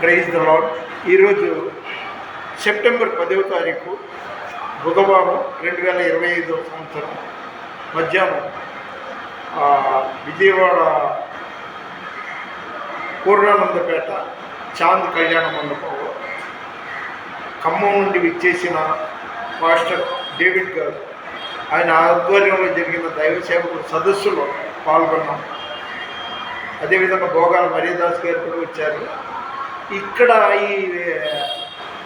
Praise the Lord ఈరోజు September పదవ తారీఖు బుధవారం రెండు వేల ఇరవై ఐదో సంవత్సరం మధ్యాహ్నం విజయవాడ పూర్ణానందపేట చాంద్ కళ్యాణ మండపంలో ఖమ్మం నుండి విచ్చేసిన మాస్టర్ డేవిడ్ గారు. ఆయన ఆధ్వర్యంలో జరిగిన దైవ సేవకుల సదస్సులో పాల్గొన్నాం. అదేవిధంగా భోగాల మర్యాదాస్ గారు కూడా వచ్చారు. ఇక్కడ ఈ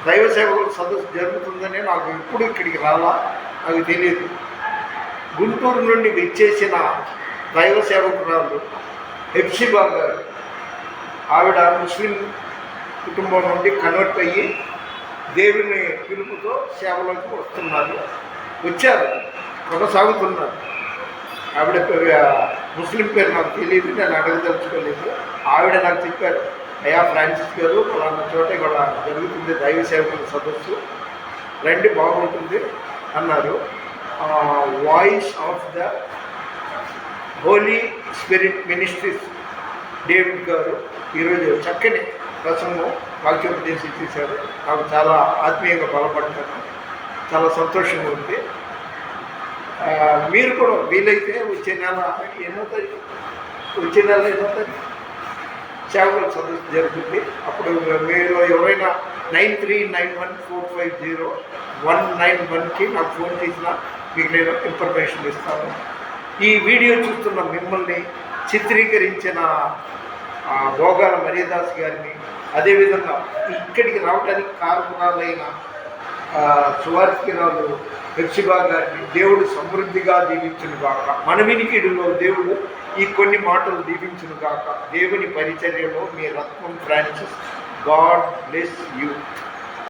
దైవ సేవకుల సదస్సు జరుగుతుందని నాకు ఎప్పుడు ఇక్కడికి రాలా నాకు తెలియదు గుంటూరు నుండి విచ్చేసిన దైవ సేవకురాలు హెప్సిబా గారు. ఆవిడ ముస్లిం కుటుంబం నుండి కన్వర్ట్ అయ్యి దేవుని పిలుపుతో సేవలోకి వస్తున్నారు. వచ్చారు. కొనసాగుతున్నారు. ఆవిడ ముస్లిం పేరు నాకు తెలియదు నేను అడగదలుచుకోలేదు ఆవిడ నాకు చెప్పారు అయ్యా ఫ్రాన్సిస్ గారు ఫలానా చోట ఇక్కడ జరుగుతుంది దైవ సేవకుల సదస్సు. రండి బాగుంటుంది అన్నారు. Voice of the Holy Spirit Ministries David garu ఈరోజు చక్కని ప్రసంగం వాక్యోపదేశం చేశారు. నాకు చాలా ఆత్మీయంగా బలపడతాను చాలా సంతోషంగా ఉంది. మీరు కూడా వీలైతే వచ్చే నెల ఎన్నో తారీఖు? వచ్చే నెల ఎన్నో తారీఖు? సేవకుల సదస్సు జరుగుతుంది. అప్పుడు మీరు ఎవరైనా nine three nine one four five zero one nine వన్కి నాకు ఫోన్ చేసినా మీకు నేను ఇన్ఫర్మేషన్ ఇస్తాను. ఈ వీడియో చూస్తున్న మిమ్మల్ని చిత్రీకరించిన భోగాల మర్యాదాస్ గారిని. అదేవిధంగా ఇక్కడికి రావడానికి కారణాలైన ఆ, సువార్థికురాలు హెప్సిబా గారిని దేవుడు సమృద్ధిగా దీవించును గాక. మన వినికిడిలో దేవుడు ఈ కొన్ని మాటలు దీవించును గాక. దేవుని పరిచర్యలో మీ Ratnam Francis God bless you.